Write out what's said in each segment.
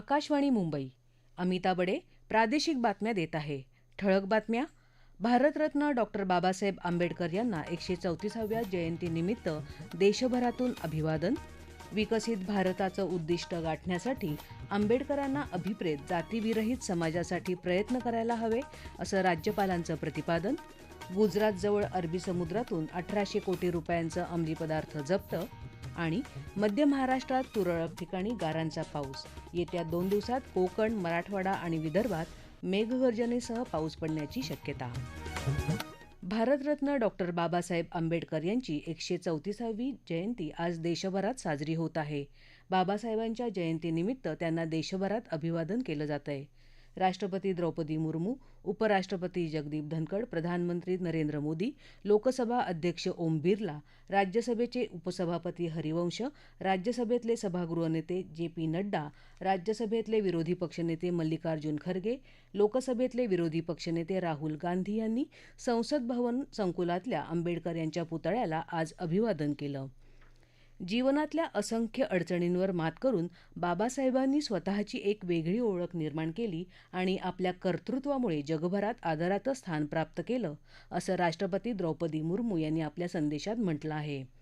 आकाशवाणी मुंबई. अमिता बडे प्रादेशिक बातम्या देत आहे. ठळक बातम्या. भारतरत्न डॉक्टर बाबासाहेब आंबेडकर यांना एकशे चौतीसाव्या जयंतीनिमित्त देशभरातून अभिवादन. विकसित भारताचं उद्दिष्ट गाठण्यासाठी आंबेडकरांना अभिप्रेत जातीविरहित समाजासाठी प्रयत्न करायला हवे असं राज्यपालांचं प्रतिपादन. गुजरातजवळ अरबी समुद्रातून अठराशे कोटी रुपयांचं अंमली पदार्थ जप्त. आणि मध्य महाराष्ट्रात तुरळक ठिकाणी गारांचा पाऊस. येत्या दोन दिवसात कोकण मराठवाडा आणि विदर्भात मेघगर्जनेसह पाऊस पडण्याची शक्यता. भारतरत्न डॉक्टर बाबासाहेब आंबेडकर यांची एकशे चौतीसावी जयंती आज देशभरात साजरी होत आहे. बाबासाहेबांच्या जयंतीनिमित्त त्यांना देशभरात अभिवादन केलं जात आहे राष्ट्रपती द्रौपदी मुर्मू उपराष्ट्रपती जगदीप धनखड प्रधानमंत्री नरेंद्र मोदी लोकसभा अध्यक्ष ओम बिर्ला राज्यसभेचे उपसभापती हरिवंश राज्यसभेतले सभागृह नेते जे पी नड्डा राज्यसभेतले विरोधी पक्षनेते मल्लिकार्जुन खरगे लोकसभेतले विरोधी पक्षनेते राहुल गांधी यांनी संसद भवन संकुलातल्या आंबेडकर यांच्या पुतळ्याला आज अभिवादन केलं. जीवनातल्या असंख्य अडचणींवर मात करून बाबासाहेबांनी स्वतःची एक वेगळी ओळख निर्माण केली आणि आपल्या कर्तृत्वामुळे जगभरात आदराचं स्थान प्राप्त केलं असं राष्ट्रपती द्रौपदी मुर्मू यांनी आपल्या संदेशात म्हटलं आहे.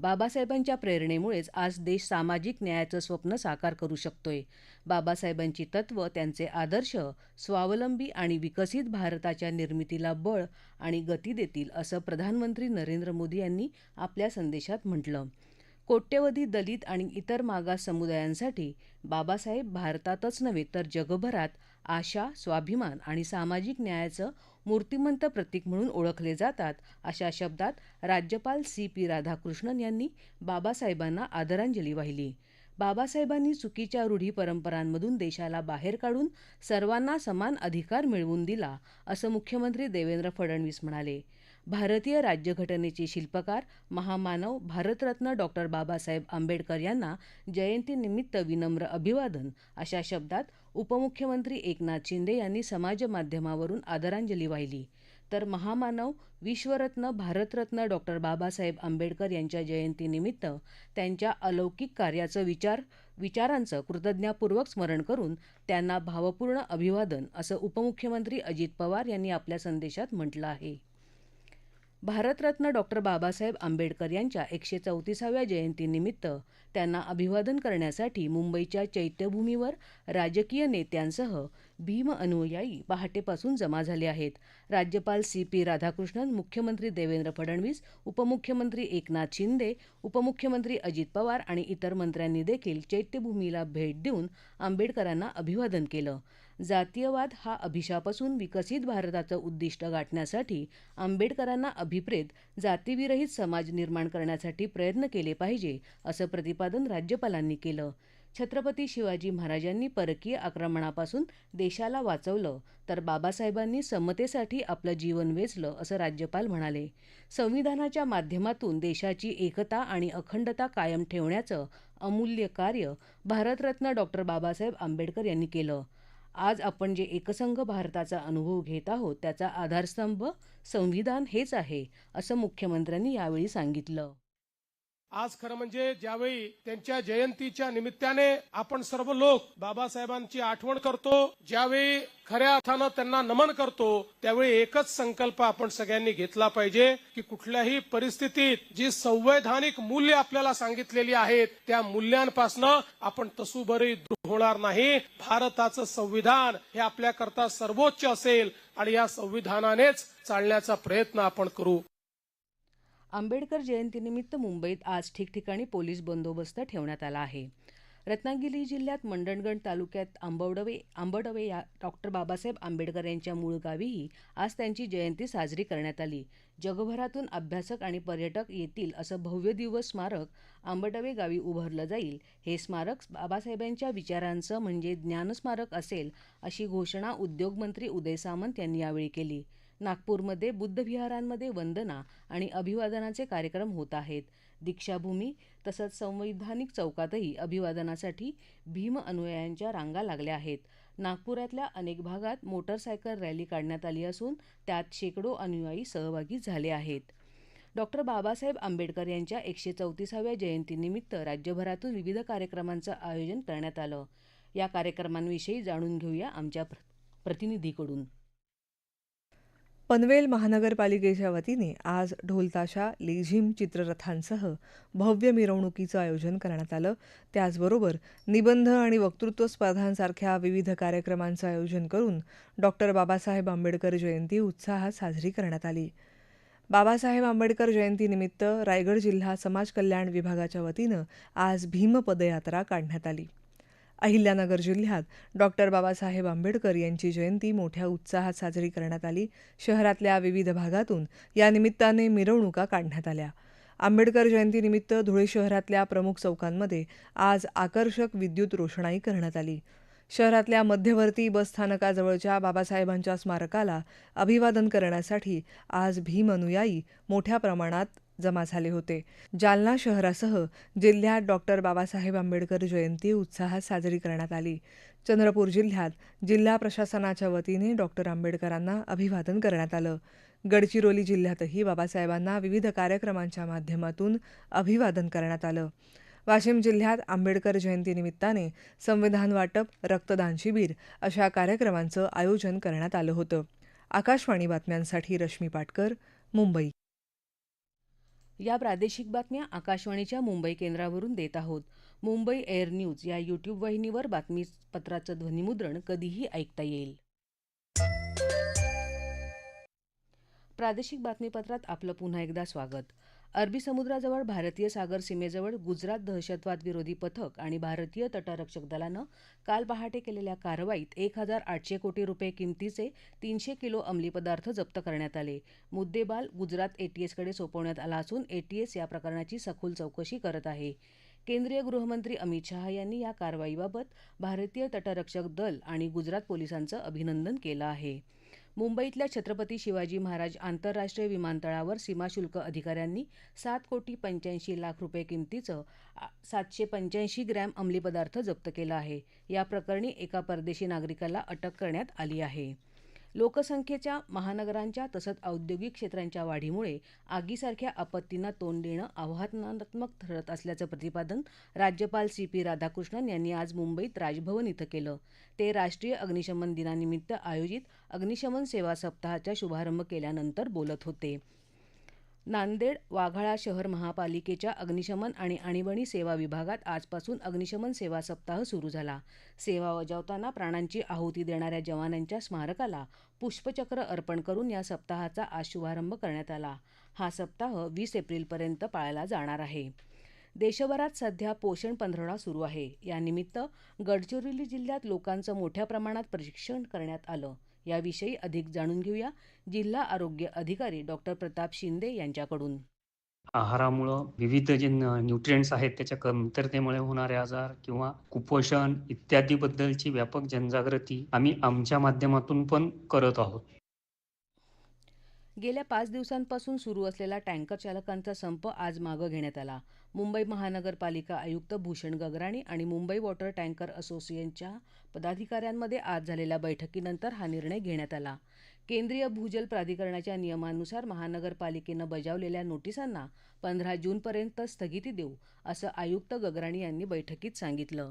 बाबासाहेबांच्या प्रेरणेमुळेच आज देश सामाजिक न्यायाचं स्वप्न साकार करू शकतोय. बाबासाहेबांची तत्व त्यांचे आदर्श स्वावलंबी आणि विकसित भारताच्या निर्मितीला बळ आणि गती देतील असं प्रधानमंत्री नरेंद्र मोदी यांनी आपल्या संदेशात म्हटलं. कोट्यवधी दलित आणि इतर मागास समुदायांसाठी बाबासाहेब भारतातच नव्हे तर जगभरात आशा स्वाभिमान आणि सामाजिक न्यायाचं मूर्तिमंत प्रतीक म्हणून ओळखले जातात अशा शब्दात राज्यपाल सी पी राधाकृष्णन यांनी बाबासाहेबांना आदरांजली वाहिली. बाबासाहेबांनी चुकीच्या रूढी परंपरांमधून देशाला बाहेर काढून सर्वांना समान अधिकार मिळवून दिला असं मुख्यमंत्री देवेंद्र फडणवीस म्हणाले. भारतीय राज्यघटनेचे शिल्पकार महामानव भारतरत्न डॉक्टर बाबासाहेब आंबेडकर यांना जयंतीनिमित्त विनम्र अभिवादन. अशा शब्दात उपमुख्यमंत्री एकनाथ शिंदे यांनी समाजमाध्यमावरून आदरांजली वाहिली. तर महामानव विश्वरत्न भारतरत्न डॉक्टर बाबासाहेब आंबेडकर यांच्या जयंतीनिमित्त त्यांच्या अलौकिक कार्याचं विचार विचारांचं कृतज्ञापूर्वक स्मरण करून त्यांना भावपूर्ण अभिवादन असं उपमुख्यमंत्री अजित पवार यांनी आपल्या संदेशात म्हटलं आहे. भारतरत्न डॉक्टर बाबासाहेब आंबेडकर यांच्या एकशे चौतीसाव्या जयंतीनिमित्त त्यांना अभिवादन करण्यासाठी मुंबईच्या चैत्यभूमीवर राजकीय नेत्यांसह भीम अनुयायी पहाटेपासून जमा झाले आहेत. राज्यपाल सी पी राधाकृष्णन मुख्यमंत्री देवेंद्र फडणवीस उपमुख्यमंत्री एकनाथ शिंदे उपमुख्यमंत्री अजित पवार आणि इतर मंत्र्यांनी देखील चैत्यभूमीला भेट देऊन आंबेडकरांना अभिवादन केलं. जातीयवाद हा अभिशाप असून विकसित भारताचं उद्दिष्ट गाठण्यासाठी आंबेडकरांना अभिप्रेत जातीविरहित समाज निर्माण करण्यासाठी प्रयत्न केले पाहिजे असं प्रतिपादन राज्यपालांनी केलं. छत्रपती शिवाजी महाराजांनी परकीय आक्रमणापासून देशाला वाचवलं तर बाबासाहेबांनी समतेसाठी आपलं जीवन वेचलं असं राज्यपाल म्हणाले. संविधानाच्या माध्यमातून देशाची एकता आणि अखंडता कायम ठेवण्याचं अमूल्य कार्य भारतरत्न डॉक्टर बाबासाहेब आंबेडकर यांनी केलं. आज आपण जे एकसंघ भारताचा अनुभव घेत आहोत त्याचा आधारस्तंभ संविधान हेच आहे असं मुख्यमंत्र्यांनी यावेळी सांगितलं. आज खरं म्हणजे ज्यावेळी त्यांच्या जयंतीच्या निमित्ताने आपण सर्व लोक बाबासाहेबांची आठवण करतो ज्यावेळी खऱ्या अर्थानं त्यांना नमन करतो त्यावेळी एकच संकल्प आपण सगळ्यांनी घेतला पाहिजे की कुठल्याही परिस्थितीत जी संवैधानिक मूल्य आपल्याला सांगितलेली आहेत त्या मूल्यांपासनं आपण तसूबरी होणार नाही. भारताचं संविधान हे आपल्याकरता सर्वोच्च असेल आणि या संविधानानेच चालण्याचा प्रयत्न आपण करू. आंबेडकर जयंतीनिमित्त मुंबईत आज ठिकठिकाणी पोलीस बंदोबस्त ठेवण्यात आला आहे. रत्नागिरी जिल्ह्यात मंडणगड तालुक्यात आंबवडवे आंबडवे या डॉक्टर बाबासाहेब आंबेडकर यांच्या मूळ गावीही आज त्यांची जयंती साजरी करण्यात आली. जगभरातून अभ्यासक आणि पर्यटक येतील असं भव्य दिवस स्मारक आंबडवे गावी उभारलं जाईल. हे स्मारक बाबासाहेबांच्या विचारांचं म्हणजे ज्ञानस्मारक असेल अशी घोषणा उद्योगमंत्री उदय सामंत यांनी यावेळी केली. नागपूरमध्ये बुद्धविहारांमध्ये वंदना आणि अभिवादनाचे कार्यक्रम होत आहेत. दीक्षाभूमी तसंच संवैधानिक चौकातही अभिवादनासाठी भीम अनुयायांच्या रांगा लागल्या आहेत. नागपुरातल्या अनेक भागात मोटरसायकल रॅली काढण्यात आली असून त्यात शेकडो अनुयायी सहभागी झाले आहेत. डॉक्टर बाबासाहेब आंबेडकर यांच्या एकशे चौतीसाव्या जयंतीनिमित्त राज्यभरातून विविध कार्यक्रमांचं आयोजन करण्यात आलं. या कार्यक्रमांविषयी जाणून घेऊया आमच्या प्र- प्रतिनिधीकडून. पनवेल महानगरपालिकेच्या वतीने आज ढोलताशा लेझिम चित्ररथांसह भव्य मिरवणुकीचं आयोजन करण्यात आलं. त्याचबरोबर निबंध आणि वक्तृत्व स्पर्धांसारख्या विविध कार्यक्रमांचं आयोजन करून डॉक्टर बाबासाहेब आंबेडकर जयंती उत्साहात साजरी करण्यात आली. बाबासाहेब आंबेडकर जयंतीनिमित्त रायगड जिल्हा समाज कल्याण विभागाच्या वतीनं आज भीम पदयात्रा काढण्यात आली. अहिल्यानगर जिल्ह्यात डॉक्टर बाबासाहेब आंबेडकर यांची जयंती मोठ्या उत्साहात साजरी करण्यात आली. शहरातल्या विविध भागातून या निमित्ताने मिरवणुका काढण्यात आल्या. आंबेडकर जयंतीनिमित्त धुळे शहरातल्या प्रमुख चौकांमध्ये आज आकर्षक विद्युत रोषणाई करण्यात आली. शहरातल्या मध्यवर्ती बस स्थानकाजवळच्या बाबासाहेबांच्या स्मारकाला अभिवादन करण्यासाठी आज भीम अनुयायी मोठ्या प्रमाणात जमा झाले होते. जालना शहरासह जिल्ह्यात डॉक्टर बाबासाहेब आंबेडकर जयंती उत्साहात साजरी करण्यात आली. चंद्रपूर जिल्ह्यात जिल्हा प्रशासनाच्या वतीने डॉक्टर आंबेडकरांना अभिवादन करण्यात आलं. गडचिरोली जिल्ह्यातही बाबासाहेबांना विविध कार्यक्रमांच्या माध्यमातून अभिवादन करण्यात आलं. वाशिम जिल्ह्यात आंबेडकर जयंतीनिमित्ताने संविधान वाटप रक्तदान शिबिर अशा कार्यक्रमांचं आयोजन करण्यात आलं होतं. आकाशवाणी बातम्यांसाठी रश्मी पाटकर मुंबई. या प्रादेशिक बातम्या आकाशवाणीच्या मुंबई केंद्रावरून देत आहोत. मुंबई एअर न्यूज या यूट्यूब वाहिनीवर बातमीपत्राचं ध्वनिमुद्रण कधीही ऐकता येईल. प्रादेशिक बातमीपत्रात आपलं पुन्हा एकदा स्वागत. अरबी समुद्राजवळ भारतीय सागर सीमेजवळ गुजरात दहशतवाद विरोधी पथक आणि भारतीय तटरक्षक दलानं काल पहाटे केलेल्या कारवाईत एक हजार आठशे कोटी रुपये किमतीचे तीनशे किलो अंमली पदार्थ जप्त करण्यात आले. मुद्देबाल गुजरात एटीएसकडे सोपवण्यात आला असून एटीएस या प्रकरणाची सखोल चौकशी करत आहे. केंद्रीय गृहमंत्री अमित शहा यांनी या कारवाईबाबत भारतीय तटरक्षक दल आणि गुजरात पोलिसांचं अभिनंदन केलं आहे. मुंबईतल्या छत्रपती शिवाजी महाराज आंतरराष्ट्रीय विमानतळावर सीमाशुल्क अधिकाऱ्यांनी सात कोटी पंच्याऐंशी लाख रुपये किमतीचं सातशे पंच्याऐंशी ग्रॅम अंमली पदार्थ जप्त केला आहे. या प्रकरणी एका परदेशी नागरिकाला अटक करण्यात आली आहे. लोकसंख्येच्या महानगरांच्या तसंच औद्योगिक क्षेत्रांच्या वाढीमुळे आगीसारख्या आपत्तींना तोंड देणं आव्हानात्मक ठरत असल्याचं प्रतिपादन राज्यपाल सी पी राधाकृष्णन यांनी आज मुंबईत राजभवन इथं केलं. ते राष्ट्रीय अग्निशमन दिनानिमित्त आयोजित अग्निशमन सेवा सप्ताहाचा शुभारंभ केल्यानंतर बोलत होते. नांदेड वाघाळा शहर महापालिकेच्या अग्निशमन आणि आणीबाणी सेवा विभागात आजपासून अग्निशमन सेवा सप्ताह सुरू झाला. सेवा बजावताना प्राणांची आहुती देणाऱ्या जवानांच्या स्मारकाला पुष्पचक्र अर्पण करून या सप्ताहाचा आज शुभारंभ करण्यात आला. हा सप्ताह वीस एप्रिलपर्यंत पाळला जाणार आहे. देशभरात सध्या पोषण पंधरवडा सुरू आहे. यानिमित्त गडचिरोली जिल्ह्यात लोकांचं मोठ्या प्रमाणात प्रशिक्षण करण्यात आलं. याविषयी अधिक जाणून घेऊया जिल्हा आरोग्य अधिकारी डॉक्टर प्रताप शिंदे यांच्याकडून. आहारामुळं विविध जे न्यूट्रिएंट्स आहेत त्याच्या कमतरतेमुळे होणारे आजार किंवा कुपोषण इत्यादीबद्दलची व्यापक जनजागृती आम्ही आमच्या माध्यमातून पण करत आहोत. गेल्या पाच दिवसांपासून सुरू असलेला टँकर चालकांचा संप आज मागं घेण्यात आला. मुंबई महानगरपालिका आयुक्त भूषण गगराणी आणि मुंबई वॉटर टँकर असोसिएशनच्या पदाधिकाऱ्यांमध्ये आज झालेल्या बैठकीनंतर हा निर्णय घेण्यात आला. केंद्रीय भूजल प्राधिकरणाच्या नियमानुसार महानगरपालिकेनं बजावलेल्या नोटिसांना पंधरा जूनपर्यंत स्थगिती देऊ असं आयुक्त गगराणी यांनी बैठकीत सांगितलं.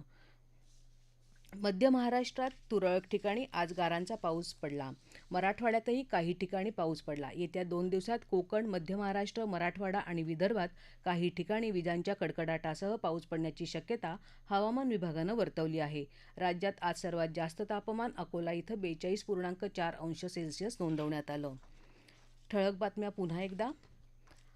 मध्य महाराष्ट्रात तुरळक ठिकाणी आज गारांचा पाऊस पडला. मराठवाड्यातही काही ठिकाणी पाऊस पडला. येत्या दोन दिवसात कोकण मध्य महाराष्ट्र मराठवाडा आणि विदर्भात काही ठिकाणी विजांच्या कडकडाटासह पाऊस पडण्याची शक्यता हवामान विभागानं वर्तवली आहे. राज्यात आज सर्वात जास्त तापमान अकोला इथं बेचाळीस पूर्णांक चार अंश सेल्सिअस नोंदवण्यात आलं. ठळक बातम्या पुन्हा एकदा.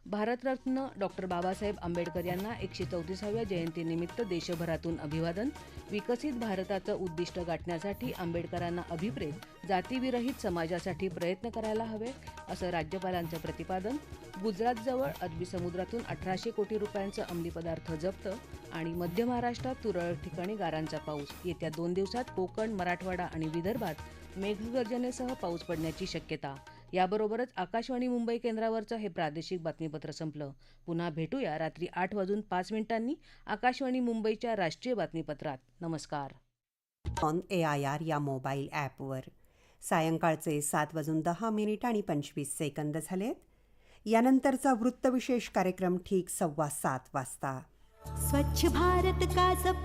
भारतरत्न डॉक्टर बाबासाहेब आंबेडकर यांना एकशे चौतीसाव्या जयंतीनिमित्त देशभरातून अभिवादन. विकसित भारताचं उद्दिष्ट गाठण्यासाठी आंबेडकरांना अभिप्रेत जातीविरहित समाजासाठी प्रयत्न करायला हवे असं राज्यपालांचं प्रतिपादन. गुजरातजवळ अरबी समुद्रातून अठराशे कोटी रुपयांचं अंमली पदार्थ जप्त आणि मध्य महाराष्ट्रात तुरळक ठिकाणी गारांचा पाऊस. येत्या दोन दिवसात कोकण मराठवाडा आणि विदर्भात मेघगर्जनेसह पाऊस पडण्याची शक्यता. याबरोबरच आकाशवाणी मुंबई केंद्रावरचं हे प्रादेशिक बातमीपत्र संपलं. पुन्हा भेटूया रात्री आठ वाजून पाच मिनिटांनी आकाशवाणी मुंबईच्या राष्ट्रीय बातमीपत्रात. नमस्कार. ऑन ए आय आर या मोबाईल ॲपवर सायंकाळचे सात वाजून दहा मिनिट आणि पंचवीस सेकंद झालेत. यानंतरचा वृत्तविशेष कार्यक्रम ठीक सव्वा सात वाजता. स्वच्छ भारत का